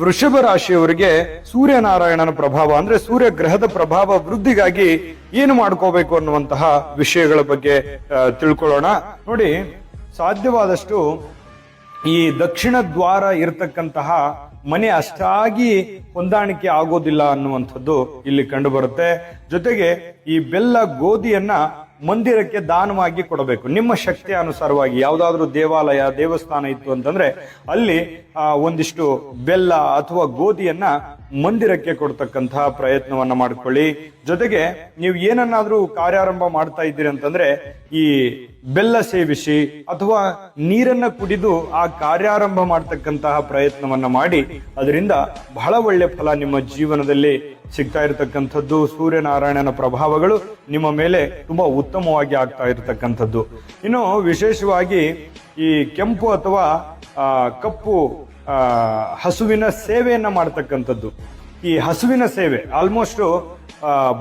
ವೃಷಭ ರಾಶಿಯವರಿಗೆ ಸೂರ್ಯನಾರಾಯಣನ ಪ್ರಭಾವ, ಅಂದ್ರೆ ಸೂರ್ಯ ಗ್ರಹದ ಪ್ರಭಾವ, ವೃದ್ಧಿಗಾಗಿ ಏನು ಮಾಡ್ಕೋಬೇಕು ಅನ್ನುವಂತಹ ವಿಷಯಗಳ ಬಗ್ಗೆ ತಿಳ್ಕೊಳ್ಳೋಣ. ನೋಡಿ, ಸಾಧ್ಯವಾದಷ್ಟು ಈ ದಕ್ಷಿಣ ದ್ವಾರ ಇರತಕ್ಕಂತಹ ಮನೆ ಅಷ್ಟಾಗಿ ಹೊಂದಾಣಿಕೆ ಆಗೋದಿಲ್ಲ ಅನ್ನುವಂಥದ್ದು ಇಲ್ಲಿ ಕಂಡು ಬರುತ್ತೆ ಜೊತೆಗೆ ಈ ಬೆಲ್ಲ ಗೋಧಿಯನ್ನ ಮಂದಿರಕ್ಕೆ ದಾನವಾಗಿ ಕೊಡಬೇಕು. ನಿಮ್ಮ ಶಕ್ತಿಯ ಅನುಸಾರವಾಗಿ ಯಾವುದಾದ್ರೂ ದೇವಾಲಯ, ದೇವಸ್ಥಾನ ಇತ್ತು ಅಂತಂದ್ರೆ ಅಲ್ಲಿ ಒಂದಿಷ್ಟು ಬೆಲ್ಲ ಅಥವಾ ಗೋಧಿಯನ್ನ ಮಂದಿರಕ್ಕೆ ಕೊಡ್ತಕ್ಕಂತಹ ಪ್ರಯತ್ನವನ್ನ ಮಾಡ್ಕೊಳ್ಳಿ. ಜೊತೆಗೆ ನೀವು ಏನನ್ನಾದ್ರೂ ಕಾರ್ಯಾರಂಭ ಮಾಡ್ತಾ ಇದ್ದೀರಿ ಅಂತಂದ್ರೆ ಈ ಬೆಲ್ಲ ಸೇವಿಸಿ ಅಥವಾ ನೀರನ್ನ ಕುಡಿದು ಆ ಕಾರ್ಯಾರಂಭ ಮಾಡ್ತಕ್ಕಂತಹ ಪ್ರಯತ್ನವನ್ನ ಮಾಡಿ, ಅದರಿಂದ ಬಹಳ ಒಳ್ಳೆ ಫಲ ನಿಮ್ಮ ಜೀವನದಲ್ಲಿ ಸಿಗ್ತಾ ಇರತಕ್ಕಂಥದ್ದು. ಸೂರ್ಯನಾರಾಯಣನ ಪ್ರಭಾವಗಳು ನಿಮ್ಮ ಮೇಲೆ ತುಂಬಾ ಉತ್ತಮವಾಗಿ ಆಗ್ತಾ ಇರತಕ್ಕಂಥದ್ದು. ಇನ್ನು ವಿಶೇಷವಾಗಿ ಈ ಕೆಂಪು ಅಥವಾ ಕಪ್ಪು ಹಸುವಿನ ಸೇವೆಯನ್ನು ಮಾಡ್ತಕ್ಕಂಥದ್ದು. ಈ ಹಸುವಿನ ಸೇವೆ ಆಲ್ಮೋಸ್ಟ್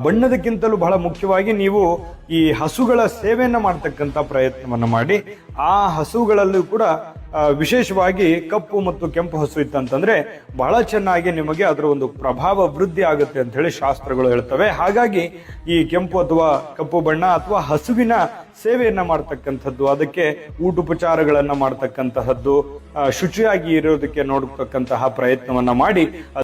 ಬಣ್ಣದಕ್ಕಿಂತಲೂ ಬಹಳ ಮುಖ್ಯವಾಗಿ ನೀವು ಈ ಹಸುಗಳ ಸೇವೆಯನ್ನು ಮಾಡ್ತಕ್ಕಂಥ ಪ್ರಯತ್ನವನ್ನು ಮಾಡಿ, ಆ ಹಸುಗಳಲ್ಲೂ ಕೂಡ ವಿಶೇಷವಾಗಿ ಕಪ್ಪು ಮತ್ತು ಕೆಂಪು ಹಸು ಇತ್ತಂತಂದ್ರೆ ಬಹಳ ಚೆನ್ನಾಗಿ ನಿಮಗೆ ಅದರ ಒಂದು ಪ್ರಭಾವ ವೃದ್ಧಿ ಆಗುತ್ತೆ ಅಂತ ಹೇಳಿ ಶಾಸ್ತ್ರಗಳು ಹೇಳ್ತವೆ. ಹಾಗಾಗಿ ಈ ಕೆಂಪು ಅಥವಾ ಕಪ್ಪು ಬಣ್ಣ ಅಥವಾ ಹಸುವಿನ ಸೇವೆಯನ್ನ ಮಾಡ್ತಕ್ಕಂಥದ್ದು, ಅದಕ್ಕೆ ಊಟೋಪಚಾರಗಳನ್ನ ಮಾಡ್ತಕ್ಕಂತಹದ್ದು ಶುಚಿಯಾಗಿ ಇರೋದಕ್ಕೆ ನೋಡ್ತಕ್ಕಂತಹ ಪ್ರಯತ್ನವನ್ನ ಮಾಡಿ